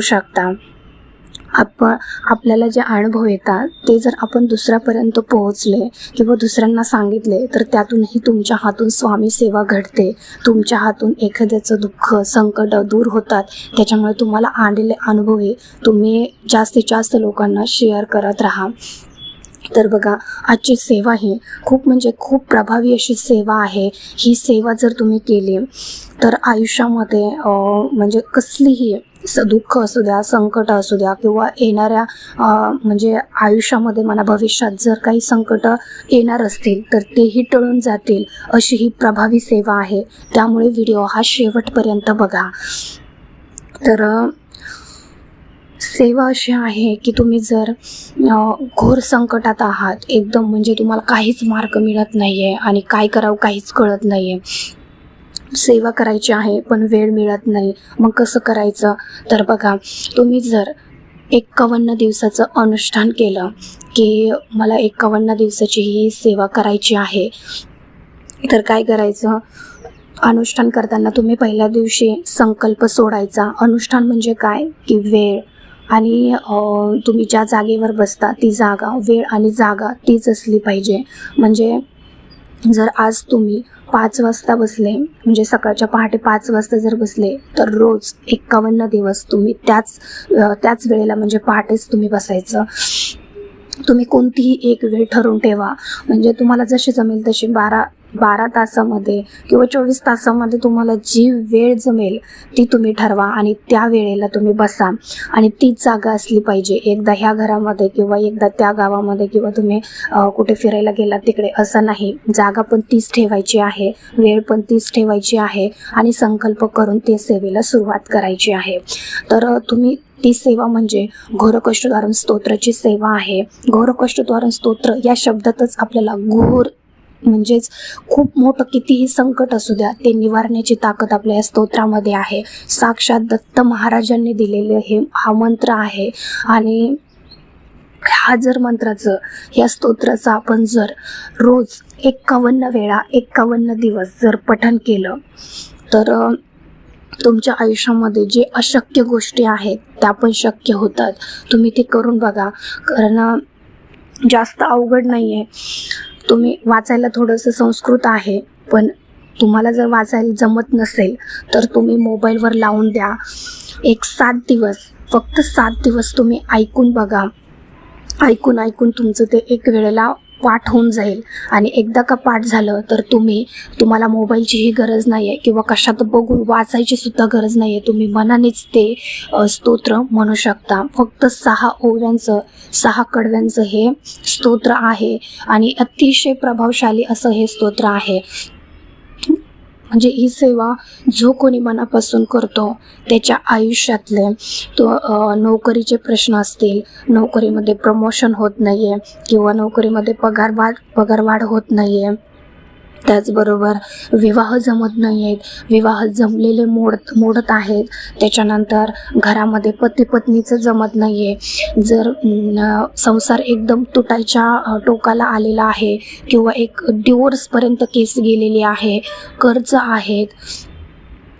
शकता. आपण आपल्याला जे अनुभव येतात ते जर आपण दुसऱ्यापर्यंत पोहोचले किंवा दुसऱ्यांना सांगितले तर त्यातूनही तुमच्या हातून स्वामी सेवा घडते. तुमच्या हातून एखाद्याचं दुःख संकट दूर होतात. त्याच्यामुळे तुम्हाला आलेले अनुभव हे तुम्ही जास्तीत जास्त लोकांना शेअर करत राहा. तर बघा आजची सेवा ही खूप म्हणजे खूप प्रभावी अशी सेवा आहे. ही सेवा जर तुम्ही केली तर आयुष्यामध्ये म्हणजे कसलीही दुःख असू द्या संकट असू द्या किंवा येणाऱ्या म्हणजे आयुष्यामध्ये मला भविष्यात जर काही संकट येणार असतील तर तेही टळून जातील अशी ही प्रभावी सेवा आहे. त्यामुळे व्हिडिओ हा शेवटपर्यंत बघा. तर सेवा अशी आहे की तुम्ही जर घोर संकटात आहात एकदम म्हणजे तुम्हाला काहीच मार्ग मिळत नाही आहे आणि काय करावं काहीच कळत नाही आहे सेवा करायची आहे पण वेळ मिळत नाही. मग कसं करायचं? तर बघा तुम्ही जर एक्कावन्न दिवसाचं अनुष्ठान केलं की मला एक्कावन्न दिवसाची ही सेवा करायची आहे तर काय करायचं? अनुष्ठान करताना तुम्ही पहिल्या दिवशी संकल्प सोडायचा. अनुष्ठान म्हणजे काय? की वेळ. आणि तुम्ही ज्या जागेवर बसता ती जागा वेळ आणि जागा तीच असली पाहिजे. म्हणजे जर आज तुम्ही पाच वाजता बसले. म्हणजे सकाळच्या पहाटे पाच वाजता जर बसले तर रोज एक्कावन्न दिवस तुम्ही त्याच त्याच वेळेला म्हणजे पहाटेच तुम्ही बसायचं. तुम्ही कोणतीही एक वेळ ठरवून ठेवा. म्हणजे तुम्हाला जशी जमेल तशी बारा बारा तासामध्ये किंवा चोवीस तासामध्ये तुम्हाला जी वेळ जमेल ती तुम्ही ठरवा आणि त्या वेळेला तुम्ही बसा. आणि तीच जागा असली पाहिजे. एकदा ह्या घरामध्ये किंवा एकदा त्या गावामध्ये किंवा तुम्ही कुठे फिरायला गेलात तिकडे असं नाही. जागा पण तीच ठेवायची आहे वेळ पण तीच ठेवायची आहे आणि संकल्प करून ते सेवेला सुरुवात करायची आहे. तर तुम्ही ती सेवा म्हणजे घोरकष्टद्वारण स्तोत्राची सेवा आहे. घोरकष्टद्वारण स्तोत्र या शब्दातच आपल्याला घोर म्हणजेच खूप मोठं कितीही संकट असू द्या ते निवारण्याची ताकद आपल्या या स्तोत्रामध्ये आहे. साक्षात दत्त महाराजांनी दिलेले हे हा मंत्र आहे. आणि हा जर मंत्राचं या स्तोत्राचं आपण जर रोज एक्कावन्न वेळा एक्कावन्न दिवस जर पठण केलं तर तुमच्या आयुष्यामध्ये जे अशक्य गोष्टी आहेत त्या पण शक्य होतात. तुम्ही ते करून बघा. कारण जास्त अवघड नाही आहे तुम्ही वाचायला थोडंसं संस्कृत आहे पण तुम्हाला जर वाचायला जमत नसेल तर तुम्ही मोबाईलवर लावून द्या. एक सात दिवस फक्त सात दिवस तुम्ही ऐकून बघा. ऐकून ऐकून तुमचं ते एक वेळेला पाठ होऊन जाईल. आणि एकदा का पाठ झालं तर तुम्ही तुम्हाला मोबाईलचीही गरज नाही आहे किंवा कशात बघून वाचायची सुद्धा गरज नाही आहे तुम्ही मनानेच ते स्तोत्र म्हणू शकता. फक्त सहा ओव्यांचं सहा कडव्यांचं हे स्तोत्र आहे. आणि अतिशय प्रभावशाली असं हे स्तोत्र आहे. म्हणजे ही सेवा जो कोणी मनापासून करतो त्याच्या आयुष्यातले तो नोकरीचे प्रश्न असतील नोकरीमध्ये प्रमोशन होत नाही आहे किंवा नोकरीमध्ये पगार वाढ पगार वाढ होत नाही आहे त्याचबरोबर विवाह जमत नाही आहेत विवाह जमलेले मोड मोडत आहेत. त्याच्यानंतर घरामध्ये पती पत्नीचं जमत नाही आहे जर संसार एकदम तुटायच्या टोकाला आलेला आहे किंवा एक डिवोर्सपर्यंत केस गेलेली आहे कर्ज आहेत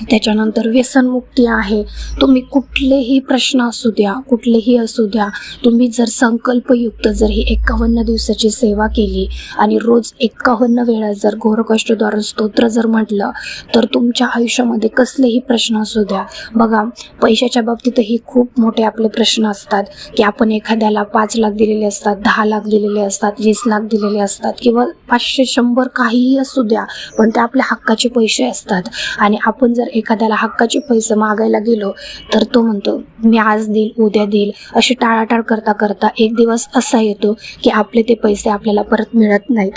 त्याच्यानंतर व्यसनमुक्ती आहे. तुम्ही कुठलेही प्रश्न असू द्या कुठलेही असू द्या तुम्ही जर संकल्पयुक्त जर ही एक्कावन्न दिवसाची सेवा केली आणि रोज एक्कावन्न वेळा जर घोरकष्टद्वार स्तोत्र जर म्हटलं तर तुमच्या आयुष्यामध्ये कसलेही प्रश्न असू द्या. बघा पैशाच्या बाबतीतही खूप मोठे आपले प्रश्न असतात की आपण एखाद्याला पाच लाख दिलेले असतात दहा लाख दिलेले असतात वीस लाख दिलेले असतात किंवा पाचशे शंभर काहीही असू द्या पण ते आपल्या हक्काचे पैसे असतात. आणि आपण जर जर एखाद्याला हक्काचे पैसे मागायला गेलो तर तो म्हणतो मी आज देईल उद्या देईल. अशी टाळाटाळ करता करता एक दिवस असा येतो की आपले ते पैसे आपल्याला परत मिळत नाहीत.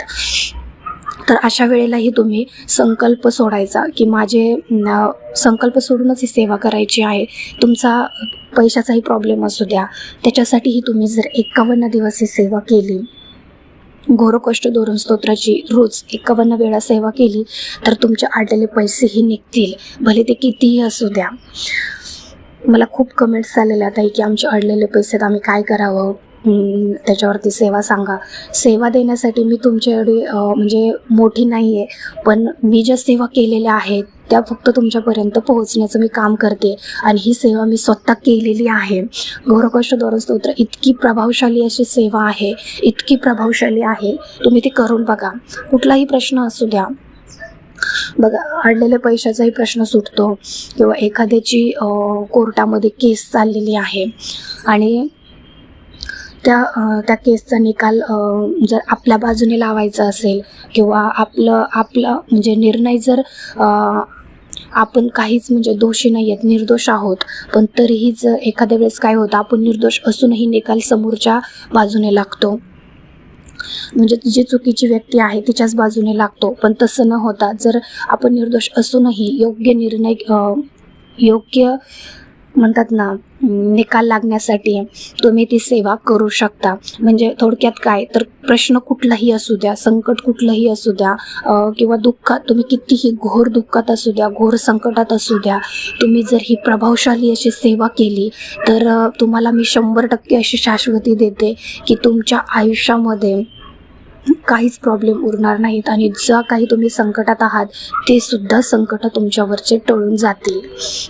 तर अशा वेळेलाही तुम्ही संकल्प सोडायचा की माझे संकल्प सोडूनच ही सेवा करायची आहे. तुमचा पैशाचाही प्रॉब्लेम असू द्या. त्याच्यासाठीही तुम्ही जर एकावन्न दिवस ही सेवा केली घोरकष्ट धोरण स्तोत्राची रोज एकावन्न वेळा सेवा केली तर तुमचे आडलेले पैसेही निघतील. भले ते कितीही असू द्या. मला खूप कमेंट्स आलेल्या आहेत की आमचे अडलेले पैसे आम्ही काय करावं? त्याच्यावरती सेवा सांगा. सेवा देण्यासाठी मी तुमच्या एवढी म्हणजे मोठी नाही आहे पण मी ज्या सेवा केलेल्या आहेत त्या फक्त तुमच्यापर्यंत पोहोचण्याचं मी काम करते आणि ही सेवा मी स्वतः केलेली आहे. घोरकष्ट स्तोत्र इतकी प्रभावशाली अशी सेवा आहे इतकी प्रभावशाली आहे तुम्ही ती करून बघा. कुठलाही प्रश्न असू द्या. बघा अडलेल्या पैशाचाही प्रश्न सुटतो किंवा एखाद्याची कोर्टामध्ये केस चाललेली आहे. आणि त्या त्या केसचा निकाल जर आपल्या बाजूने लावायचा असेल किंवा आपलं आपलं म्हणजे निर्णय जर आपण काहीच म्हणजे दोषी नाही आहेत निर्दोष आहोत पण तरीही जर एखाद्या वेळेस काय होतं आपण निर्दोष असूनही निकाल समोरच्या बाजूने लागतो. म्हणजे जी चुकीची व्यक्ती आहे तिच्याच बाजूने लागतो पण तसं न होता जर आपण निर्दोष असूनही योग्य निर्णय योग्य म्हणतात ना निकाल लागण्यासाठी तुम्ही ती सेवा करू शकता. म्हणजे थोडक्यात काय? तर प्रश्न कुठलाही असू द्या संकट कुठलंही असू द्या किंवा दुःखात तुम्ही कितीही घोर दुःखात असू द्या घोर संकटात असू द्या तुम्ही जर ही प्रभावशाली अशी सेवा केली तर तुम्हाला मी शंभर टक्के अशी शाश्वती देते की तुमच्या आयुष्यामध्ये काहीच प्रॉब्लेम उरणार नाहीत आणि ज्या काही तुम्ही संकटात आहात ते सुद्धा संकट तुमच्यावरचे टळून जातील.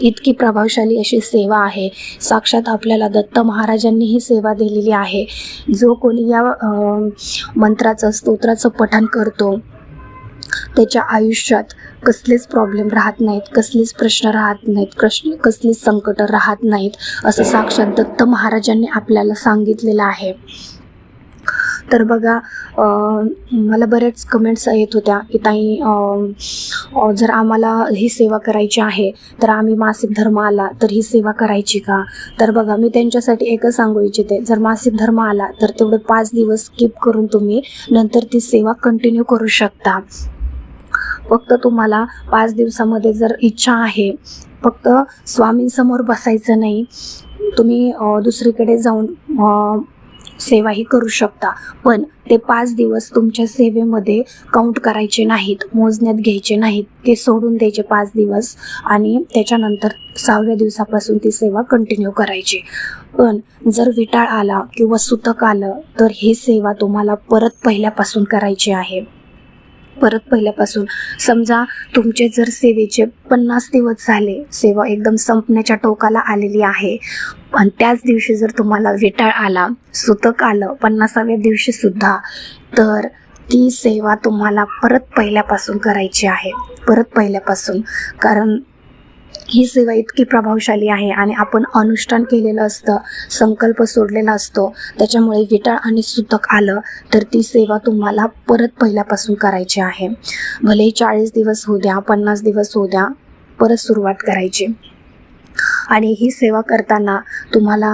इतकी प्रभावशाली अशी सेवा आहे. साक्षात आपल्याला दत्त महाराजांनी ही सेवा दिलेली आहे. जो कोणी या मंत्राचं स्तोत्राचं पठण करतो त्याच्या आयुष्यात कसलेच प्रॉब्लेम राहत नाहीत कसलेच प्रश्न राहत नाहीत प्रश्न कसलीच संकट राहत नाहीत असं साक्षात दत्त महाराजांनी आपल्याला सांगितलेलं आहे. तर बघा मला बरेच कमेंट्स येत होत्या की ताई जर आम्हाला ही सेवा करायची आहे तर आम्ही मासिक धर्म आला तर ही सेवा करायची का? तर बघा मी त्यांच्यासाठी एकच सांगू इच्छिते जर मासिक धर्म आला तर तेवढे पाच दिवस स्किप करून तुम्ही नंतर ती सेवा कंटिन्यू करू शकता. फक्त तुम्हाला पाच दिवसामध्ये जर इच्छा आहे फक्त स्वामींसमोर बसायचं नाही तुम्ही दुसरीकडे जाऊन सेवाही करू शकता. पण ते पाच दिवस तुमच्या सेवेमध्ये काउंट करायचे नाहीत मोजण्यात घ्यायचे नाहीत. ते सोडून द्यायचे पाच दिवस आणि त्याच्यानंतर सहाव्या दिवसापासून ती सेवा कंटिन्यू करायची. पण जर विटाळ आला किंवा सुतक आलं तर ही सेवा तुम्हाला परत पहिल्यापासून करायची आहे. परत पहिल्यापासून. समजा तुमचे जर सेवेचे पन्नास दिवस झाले सेवा एकदम संपण्याच्या टोकाला आलेली आहे. आणि त्याच दिवशी जर तुम्हाला विटाळ आला सुतक आलं पन्नासाव्या दिवशी सुद्धा तर ती सेवा तुम्हाला परत पहिल्यापासून करायची आहे. परत पहिल्यापासून. कारण ही सेवा इतकी प्रभावशाली आहे आणि आपण अनुष्ठान केलेलं असतं संकल्प सोडलेला असतो. त्याच्यामुळे विटाळ आणि सुतक आलं तर ती सेवा तुम्हाला परत पहिल्यापासून करायची आहे. भले चाळीस दिवस होऊ द्या पन्नास दिवस होऊ द्या परत सुरुवात करायची. आणि ही सेवा करताना तुम्हाला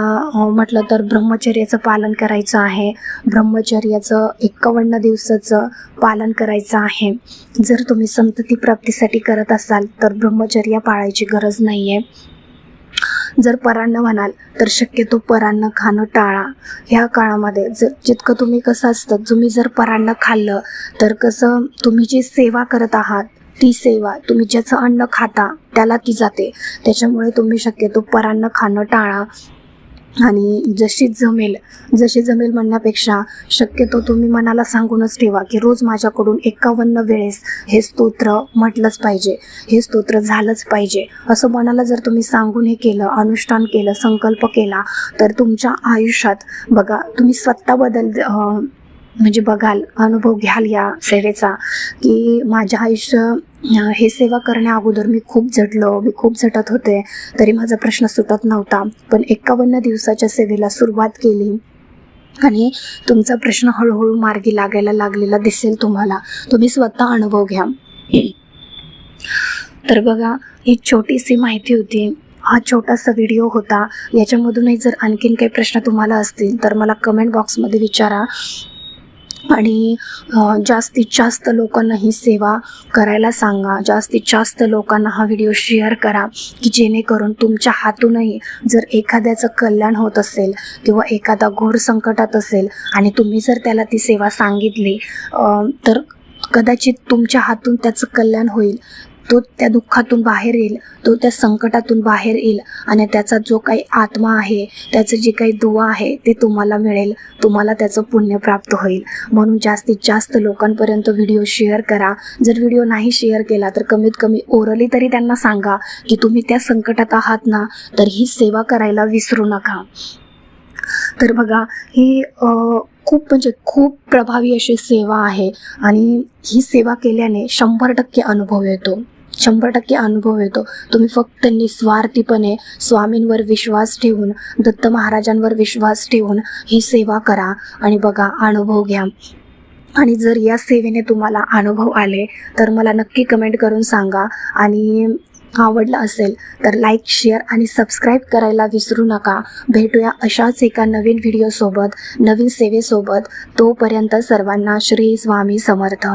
म्हटलं तर ब्रह्मचर्याचं पालन करायचं आहे. ब्रह्मचर्याचं एकावन्न दिवसाचं पालन करायचं आहे. जर तुम्ही संतती प्राप्तीसाठी करत असाल तर ब्रह्मचर्या पाळायची गरज नाही आहे जर परान्न म्हणाल तर शक्यतो परान्न खाणं टाळा. ह्या काळामध्ये जर जितकं तुम्ही कसं असतं तुम्ही जर परान्न खाल्लं तर कसं तुम्ही जी सेवा करत आहात ती सेवा तुम्ही ज्याचं अन्न खाता त्याला ती जाते. त्याच्यामुळे तुम्ही शक्यतो परान्न खाणं टाळा. आणि जशी जमेल जशी जमेल म्हणण्यापेक्षा शक्यतो तुम्ही मनाला सांगूनच ठेवा की रोज माझ्याकडून एकावन्न वेळेस हे स्तोत्र म्हटलंच पाहिजे हे स्तोत्र झालंच पाहिजे. असं मनाला जर तुम्ही सांगून हे केलं अनुष्ठान केलं संकल्प केला तर तुमच्या आयुष्यात बघा तुम्ही स्वतः बदल म्हणजे बघाल अनुभव घ्याल या सेवेचा की माझ्या आयुष्य हे सेवा करण्या अगोदर मी खूप झटलो मी खूप झटत होते तरी माझा प्रश्न सुटत नव्हता. पण एकावन्न दिवसाच्या सेवेला सुरुवात केली. आणि तुमचा प्रश्न हळूहळू मार्गी लागायला लागलेला दिसेल तुम्हाला. तुम्ही स्वतः अनुभव घ्या. तर बघा ही छोटीशी माहिती होती. हा छोटासा व्हिडिओ होता. याच्यामधूनही जर आणखीन काही प्रश्न तुम्हाला असतील तर मला कमेंट बॉक्समध्ये विचारा. आणि जास्तीत जास्त लोकांना ही सेवा करायला सांगा. जास्तीत जास्त लोकांना हा व्हिडिओ शेअर करा की जेणेकरून तुमच्या हातूनही जर एखाद्याचं कल्याण होत असेल किंवा एखादा घोर संकटात असेल आणि तुम्ही जर त्याला ती सेवा सांगितली तर कदाचित तुमच्या हातून त्याचं कल्याण होईल. तो त्या दुःखातून बाहेर येईल तो त्या संकटातून बाहेर येईल आणि त्याचा जो काही आत्मा आहे त्याचं जे काही दुवा आहे ते तुम्हाला मिळेल तुम्हाला त्याचं पुण्य प्राप्त होईल. म्हणून जास्तीत जास्त लोकांपर्यंत व्हिडिओ शेअर करा. जर व्हिडिओ नाही शेअर केला तर कमीत कमी ओरली तरी त्यांना सांगा की तुम्ही त्या संकटात आहात ना तर ही सेवा करायला विसरू नका. तर बघा ही खूप म्हणजे खूप प्रभावी अशी सेवा आहे आणि ही सेवा केल्याने शंभर टक्के अनुभव येतो. शंभर टक्के अनुभव येतो. तुम्ही फक्त निस्वार्थीपणे स्वामींवर विश्वास ठेवून दत्त महाराजांवर विश्वास ठेवून ही सेवा करा आणि बघा अनुभव घ्या. आणि जर या सेवेने तुम्हाला अनुभव आले तर मला नक्की कमेंट करून सांगा. आणि आवडलं असेल तर लाईक शेअर आणि सबस्क्राईब करायला विसरू नका. भेटूया अशाच एका नवीन व्हिडिओसोबत नवीन सेवेसोबत. तोपर्यंत सर्वांना श्री स्वामी समर्थ.